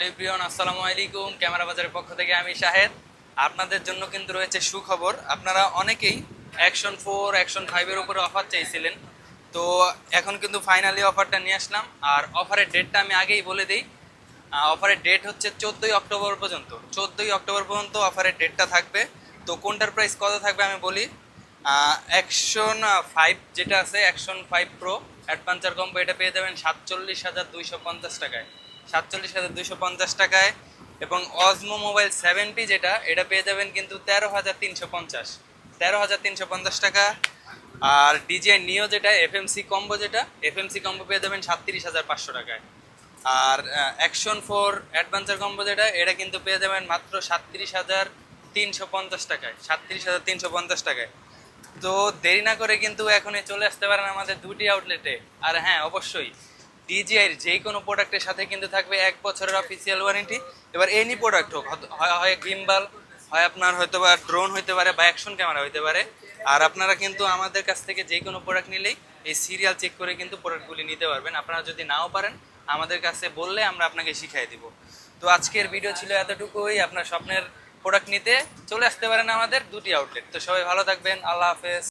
Hello আসসালামু আলাইকুম। Camera বাজারের পক্ষ থেকে আমি শাহেদ। আপনাদের জন্য কিন্তু রয়েছে সুখবর। আপনারা অনেকেই অ্যাকশন ফোর অ্যাকশন ফাইভের উপরে অফার চাইছিলেন তো এখন কিন্তু ফাইনালি অফারটা নিয়ে আসলাম। আর অফারের ডেটটা আমি আগেই বলে দিই। অফারের ডেট হচ্ছে চোদ্দোই অক্টোবর পর্যন্ত। চোদ্দোই অক্টোবর পর্যন্ত অফারের ডেটটা থাকবে। তো কোনটার প্রাইস কত থাকবে আমি বলি। অ্যাকশন ফাইভ যেটা আছে action five pro adventure combo এটা পেয়ে যাবেন সাতচল্লিশ হাজার দুইশো পঞ্চাশ টাকায়। সাতচল্লিশ হাজার দুশো পঞ্চাশ টাকায় এবং অজমো মোবাইল সেভেন্টি যেটা, এটা পেয়ে যাবেন কিন্তু তেরো হাজার তিনশো পঞ্চাশ। তেরো হাজার তিনশো পঞ্চাশ টাকা। আর ডিজে নিও যেটা, এফএমসি কম্বো যেটা, এফএমসি কম্বো পেয়ে যাবেন সাতত্রিশ হাজার পাঁচশো টাকায়। আর অ্যাকশন ফোর অ্যাডভেঞ্চার কম্বো যেটা, এটা কিন্তু পেয়ে যাবেন মাত্র সাতত্রিশ হাজার তিনশো পঞ্চাশ টাকায়। সাতত্রিশ হাজার তিনশো পঞ্চাশ টাকায়। তো দেরি না করে কিন্তু এখনই চলে আসতে পারেন আমাদের দুটি আউটলেটে আর হ্যাঁ অবশ্যই ডিজিআইয়ের যে কোনো প্রোডাক্টের সাথে কিন্তু থাকবে এক বছরের অফিসিয়াল ওয়ারেন্টি এবার এনি প্রোডাক্ট হোক হয় হয় গিম্বাল হয় আপনার হয়তো বা ড্রোন হইতে পারে বা অ্যাকশন ক্যামেরা হইতে পারে। আর আপনারা কিন্তু আমাদের কাছ থেকে যে কোনো প্রোডাক্ট নিলেই এই সিরিয়াল চেক করে কিন্তু প্রোডাক্টগুলি নিতে পারবেন। আপনারা যদি নাও পারেন, আমাদের কাছে বললে আমরা আপনাকে শিখিয়ে দিব। তো আজকের ভিডিও ছিল এতটুকুই। আপনার স্বপ্নের প্রোডাক্ট নিতে চলে আসতে পারেন আমাদের দুটি আউটলেট তো সবাই ভালো থাকবেন। আল্লাহ হাফেজ।